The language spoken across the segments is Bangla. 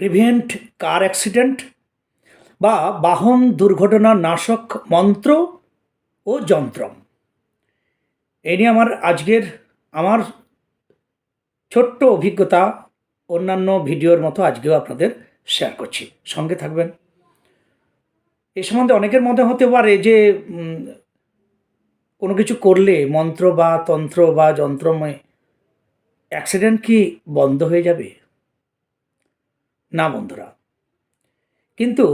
প্রিভেন্ট কার অ্যাক্সিডেন্ট বা বাহন দুর্ঘটনা নাশক মন্ত্র ও যন্ত্র এই নিয়ে আমার আজকের আমার ছোট্ট অভিজ্ঞতা অন্যান্য ভিডিওর মতো আজকেও আপনাদের শেয়ার করছি। সঙ্গে থাকবেন। এ সম্বন্ধে অনেকের মনে হতে পারে যে কোনো কিছু করলে মন্ত্র বা তন্ত্র বা যন্ত্রময় অ্যাক্সিডেন্ট কি বন্ধ হয়ে যাবে? না বন্ধুরা। কিন্তু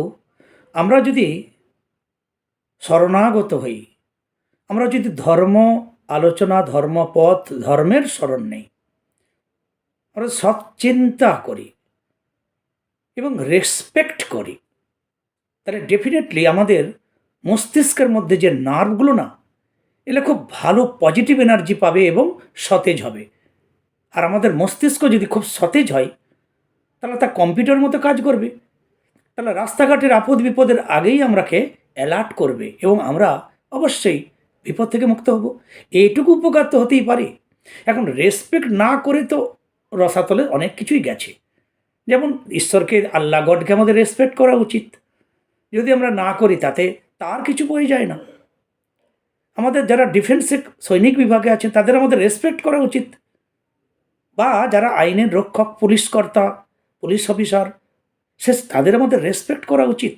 আমরা যদি শরণাগত হই, আমরা যদি ধর্ম আলোচনা, ধর্মপথ, ধর্মের স্মরণ নেই, আমরা সৎ চিন্তা করি এবং রেসপেক্ট করি, তাহলে ডেফিনেটলি আমাদের মস্তিষ্কের মধ্যে যে নার্ভগুলো না এগুলো খুব ভালো পজিটিভ এনার্জি পাবে এবং সতেজ হবে। আর আমাদের মস্তিষ্ক যদি খুব সতেজ হয় তাহলে তা কম্পিউটার মতো কাজ করবে। তাহলে রাস্তাঘাটের আপদ বিপদের আগেই আমরাকে অ্যালার্ট করবে এবং আমরা অবশ্যই বিপদ থেকে মুক্ত হব। এইটুকু উপকার তো হতেই পারে। এখন রেসপেক্ট না করে তো রসাতলে অনেক কিছুই গেছে। যেমন ঈশ্বরকে আল্লাহ গডকে আমাদের রেসপেক্ট করা উচিত। যদি আমরা না করি তাতে তার কিছু বয়ে যায় না। আমাদের যারা ডিফেন্সে সৈনিক বিভাগে আছে তাদের আমাদের রেসপেক্ট করা উচিত। বা যারা আইনের রক্ষক, পুলিশ কর্তা পুলিশ অফিসার, সে তাদের আমাদের রেসপেক্ট করা উচিত।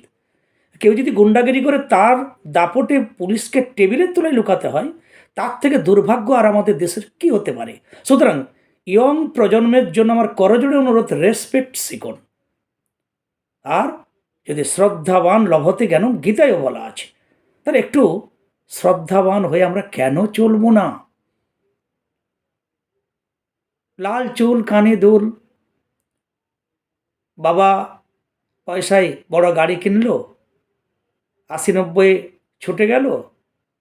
কেউ যদি গুন্ডাগিরি করে তার দাপটে পুলিশকে টেবিলের তলায় লুকাতে হয়, তার থেকে দুর্ভাগ্য আর আমাদের দেশের কি হতে পারে? সুতরাং ইয়ং প্রজন্মের জন্য আমার করজোড়ে অনুরোধ রেসপেক্ট শিখুন। আর যদি শ্রদ্ধাবান লভতে কেন গীতায়ও বলা আছে, তাহলে একটু শ্রদ্ধাবান হয়ে আমরা কেন চলবো না? লাল চুল, কানে দুল বাবা পয়সায় বড় গাড়ি কিনলো, আশি নব্বই ছুটে গেল,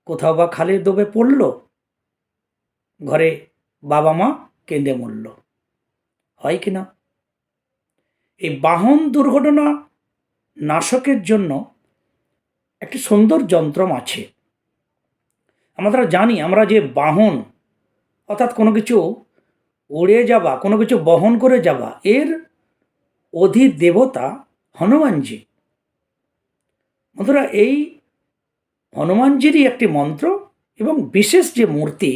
কোথাও বা খালে দোবে পড়ল, ঘরে বাবা মা কেঁদে মরল। হয় কি না? এই বাহন দুর্ঘটনা নাশকের জন্য একটি সুন্দর যন্ত্রম আছে। আমরা জানি, আমরা যে বাহন, অর্থাৎ কোনো কিছু উড়ে যাওয়া কোনো কিছু বহন করে যাওয়া এর অধিদেবতা হনুমানজি। বন্ধুরা, এই হনুমানজিরই একটি মন্ত্র এবং বিশেষ যে মূর্তি,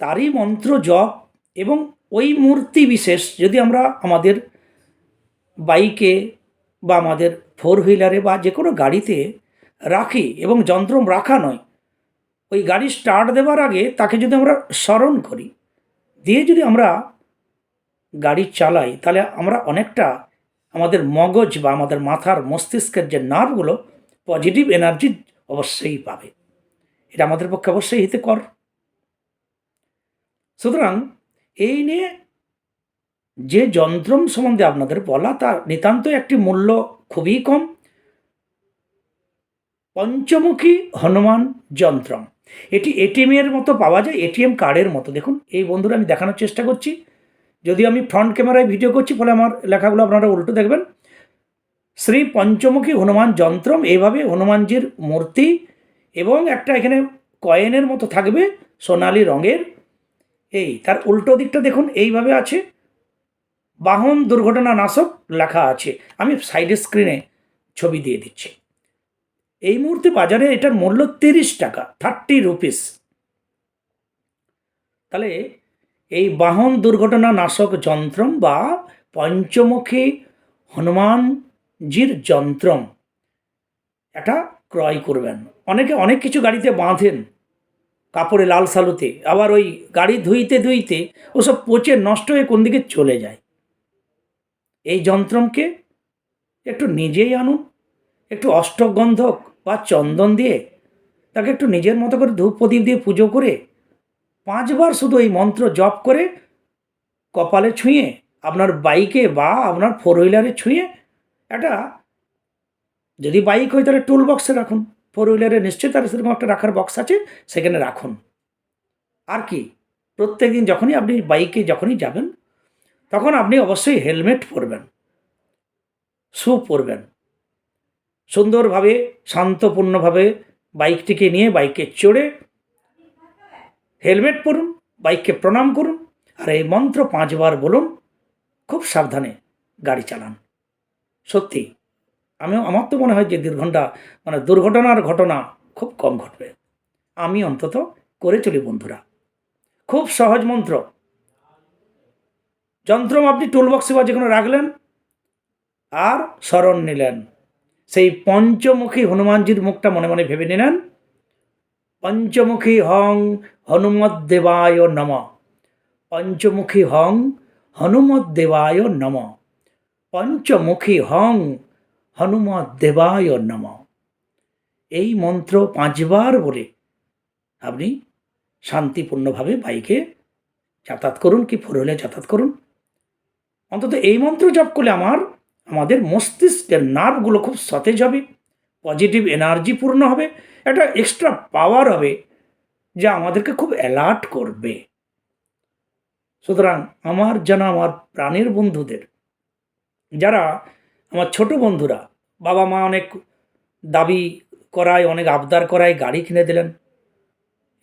তারই মন্ত্র জপ এবং ওই মূর্তি বিশেষ যদি আমরা আমাদের বাইকে বা আমাদের ফোর হুইলারে বা যে কোনো গাড়িতে রাখি এবং যন্ত্র রাখা নয়, ওই গাড়ি স্টার্ট দেওয়ার আগে তাকে যদি আমরা স্মরণ করি, দিয়ে যদি আমরা গাড়ি চালাই, তাহলে আমরা অনেকটা আমাদের মগজ বা আমাদের মাথার মস্তিষ্কের যে নার্ভগুলো পজিটিভ এনার্জি অবশ্যই পাবে। এটা আমাদের পক্ষে অবশ্যই হিতকর। সুতরাং এই নিয়ে যে যন্ত্রম সম্বন্ধে আপনাদের বলা, তা নিতান্ত একটি মূল্য খুবই কম। পঞ্চমুখী হনুমান যন্ত্রম। এটি এটিএমের মতো পাওয়া যায়, এটিএম কার্ডের মতো। দেখুন, এই বন্ধুরা আমি দেখানোর চেষ্টা করছি। যদি আমি ফ্রন্ট ক্যামেরায় ভিডিও করছি, ফলে আমার লেখাগুলো আপনারা উল্টো দেখবেন। শ্রী পঞ্চমুখী হনুমান যন্ত্রম এইভাবে হনুমানজির মূর্তি এবং একটা এখানে কয়েনের মতো থাকবে সোনালি রঙের। এই, তার উল্টো দিকটা দেখুন, এইভাবে আছে। বাহন দুর্ঘটনা নাশক লেখা আছে। আমি সাইডে স্ক্রিনে ছবি দিয়ে দিচ্ছি। এই মুহূর্তে বাজারে এটার মূল্য তিরিশ টাকা থার্টি রুপিস তাহলে এই বাহন দুর্ঘটনা নাশক যন্ত্রম বা পঞ্চমুখী হনুমানজির যন্ত্রম। এটা ক্রয় করবেন। অনেকে অনেক কিছু গাড়িতে বাঁধেন, কাপড়ে লাল সালুতে। আবার ওই গাড়ি ধুইতে ধুইতে ওসব পচে নষ্ট হয়ে কোন দিকে চলে যায়। এই যন্ত্রমকে একটু নিজেই আনুন, একটু অষ্টগন্ধক বা চন্দন দিয়ে তাকে একটু নিজের মতো করে ধূপ প্রদীপ দিয়ে পুজো করে পাঁচবার শুধু এই মন্ত্র জপ করে কপালে ছুঁয়ে, আপনার বাইকে বা আপনার ফোর হুইলারে ছুঁয়ে একটা, যদি বাইক হয় তাহলে টুল বক্সে রাখুন। ফোর হুইলারে নিশ্চয়ই তার সেরকম একটা রাখার বক্স আছে, সেখানে রাখুন। আর কি প্রত্যেক দিন যখনই আপনি বাইকে যখনই যাবেন, তখন আপনি অবশ্যই হেলমেট পরবেন শু পরবেন। সুন্দরভাবে, শান্তপূর্ণভাবে বাইকটিকে নিয়ে বাইকে চড়ে হেলমেট পরুন, বাইককে প্রণাম করুন, আর এই মন্ত্র পাঁচবার বলুন, খুব সাবধানে গাড়ি চালান। সত্যি আমি আমার তো মনে হয় যে দুর্ঘটনা মানে দুর্ঘটনার ঘটনা খুব কম ঘটবে। আমি অন্তত করে চলি বন্ধুরা। খুব সহজ মন্ত্র। যন্ত্র আপনি টুলবক্সে বা যেখানে রাখলেন, আর স্মরণ নিলেন। সেই পঞ্চমুখী হনুমানজির মুখটা মনে মনে ভেবে নিলেন পঞ্চমুখী হং হনুমদ্দেবায় নম। পঞ্চমুখী হং হনুমত দেবায় নম। পঞ্চমুখী হং হনুমদ্দেবায় নম। এই মন্ত্র পাঁচবার বলে আপনি শান্তিপূর্ণভাবে বাইকে যাতায়াত করুন কি ফোর হুইলে যাতায়াত করুন। অন্তত এই মন্ত্র জপ করলে আমার, আমাদের মস্তিষ্কের নার্ভগুলো খুব সতেজ হবে। পজিটিভ এনার্জি পূর্ণ হবে, একটা এক্সট্রা পাওয়ার হবে যা আমাদেরকে খুব অ্যালার্ট করবে। সুতরাং আমার যেন আমার প্রাণের বন্ধুদের, যারা আমার ছোট বন্ধুরা, বাবা মা অনেক দাবি করায়, অনেক আবদার করায়, গাড়ি কিনে দিলেন।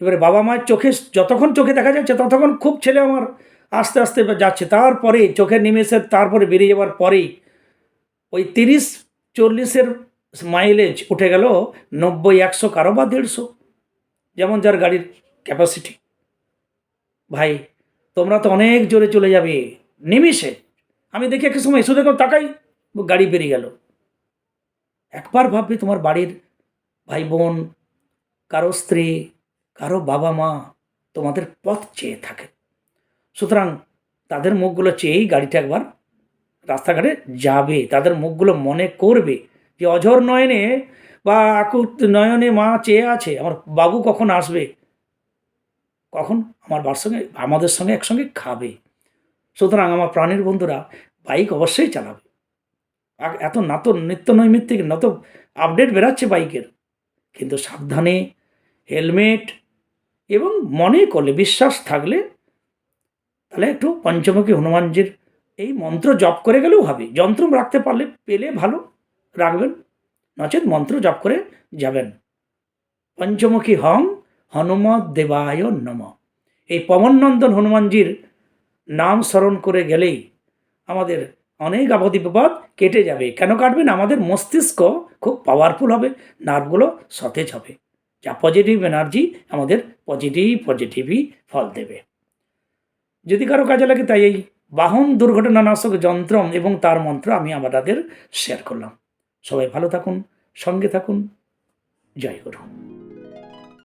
এবারে বাবা মায়ের চোখে, যতক্ষণ চোখে দেখা যাচ্ছে, ততক্ষণ খুব ছেলে আমার আস্তে আস্তে যাচ্ছে। তারপরে চোখের নিমেষের তারপরে বেরিয়ে যাওয়ার পরেই ওই তিরিশ, চল্লিশের মাইলেজ উঠে গেল নব্বই, একশো, কারও বা দেড়শো। যেমন যার গাড়ির ক্যাপাসিটি ভাই, তোমরা তো অনেক জোরে চলে যাবে। নিমিষে। আমি দেখি একটা সময় এসে দেখো, তাকাই, গাড়ি বেরিয়ে গেল। একবার ভাববে তোমার বাড়ির ভাই বোন কারও স্ত্রী, কারও বাবা মা তোমাদের পথ চেয়ে থাকে। সুতরাং তাদের মুখগুলো চেয়েই গাড়িটা একবার রাস্তাঘাটে যাবে। তাদের মুখগুলো মনে করবে। যে অঝর নয়নে বা আকুত নয়নে মা চেয়ে আছে, আমার বাবু কখন আসবে? কখন? আমার বার সঙ্গে, আমাদের সঙ্গে একসঙ্গে খাবে। সুতরাং আমার প্রাণের বন্ধুরা, বাইক অবশ্যই চালাবে। এত না তো নিত্য নৈমিত্তিক না তো আপডেট বেরাচ্ছে বাইকের। কিন্তু সাবধানে, হেলমেট এবং মনে করলে, বিশ্বাস থাকলে, তাহলে একটু পঞ্চমুখী হনুমানজির এই মন্ত্র জপ করে গেলেও হবে। যন্ত্র রাখতে পারলে, পেলে ভালো। রাখবেন। নচেত মন্ত্র জপ করে যাবেন। পঞ্চমুখী হং হনুমৎ দেবায় নম। এই পবননন্দন হনুমানজির নাম স্মরণ করে গেলেই আমাদের অনেক আপদী বিপদ কেটে যাবে। কেন কাটবেন? আমাদের মস্তিষ্ক খুব পাওয়ারফুল হবে নার্ভগুলো সতেজ হবে। যা পজিটিভ এনার্জি আমাদের পজিটিভ পজিটিভই ফল দেবে। যদি কারও কাজে লাগে তাই এই বাহন দুর্ঘটনানাশক যন্ত্র এবং তার মন্ত্র আমি আমাদের শেয়ার করলাম। সবাই ভালো থাকুন সঙ্গে থাকুন। জয় গুরু।